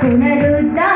పునరుద్ధా